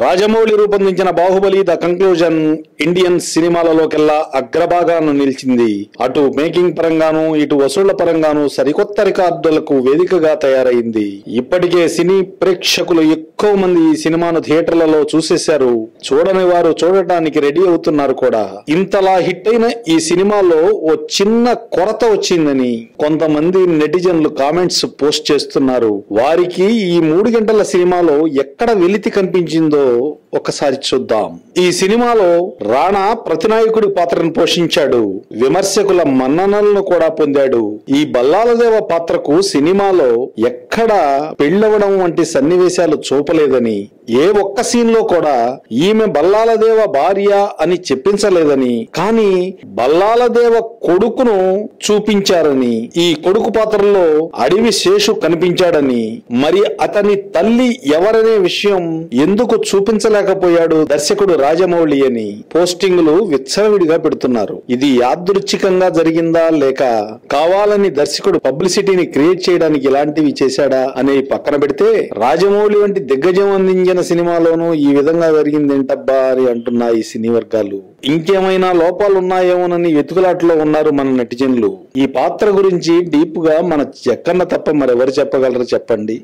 రాజమౌళి రూపొందించిన Baahubali the conclusion Indian సినిమాలలోకెల్లా అగ్రభాగాను నిలిచింది. అటు మేకింగ్ పరంగాను ఇటు వసూళ్ళ పరంగాను సరికొత్త రికార్డులకు వేదికగా తయారైంది. ఇప్పటికే సినీ ప్రేక్షకులు ఎక్కువ మంది ఈ సినిమాను థియేటర్లలో చూసేశారు. చూడని వారు చూడటానికి రెడీ అవుతున్నారు కూడా. ఇంతలా హిట్ అయిన ఈ సినిమాలో ఓ చిన్న కొరత వచ్చిందని కొంతమంది నెటిజన్లు కామెంట్స్ పోస్ట్ చేస్తున్నారు. వారికి ఈ మూడు గంటల సినిమాలో ఎక్కడ వెలితి కనిపించిందో ఒకసారి చూద్దాం. ఈ సినిమాలో రాణా ప్రతినాయకుడి పాత్రను పోషించాడు. విమర్శకుల మన్ననలను కూడా పొందాడు. ఈ బల్లాలదేవ పాత్రకు సినిమాలో ఎక్కడ పెళ్ళవడం వంటి సన్నివేశాలు చూప చూపలేదని ఏ ఒక్క సీన్లో కూడా ఈమె బల్లాలదేవ భార్య అని చెప్పించలేదని కానీ బల్లాలదేవ కొడుకును చూపించారని ఈ కొడుకు పాత్రలో అడవి శేషు కనిపించాడని మరి అతని తల్లి ఎవరనే విషయం ఎందుకు చూపించలేకపోయాడు దర్శకుడు రాజమౌళి అని పోస్టింగులు విచ్చలవిడిగా పెడుతున్నారు. ఇది యాదృచ్ఛికంగా జరిగిందా లేక కావాలని దర్శకుడు పబ్లిసిటీని క్రియేట్ చేయడానికి ఇలాంటివి చేశాడా అనేవి పక్కన పెడితే రాజమౌళి వంటి దిగ్గజం అందించిన సినిమాలోనూ ఈ విధంగా జరిగిందేంటబ్బా అని అంటున్నా ఈ సినీ వర్గాలు. ఇంకేమైనా లోపాలు ఉన్నాయేమోనని వెతుకులాట్లో ఉన్నారు మన నెటిజన్లు. ఈ పాత్ర గురించి డీప్గా మన చెక్కన్న తప్ప మరెవరు చెప్పగలరు చెప్పండి.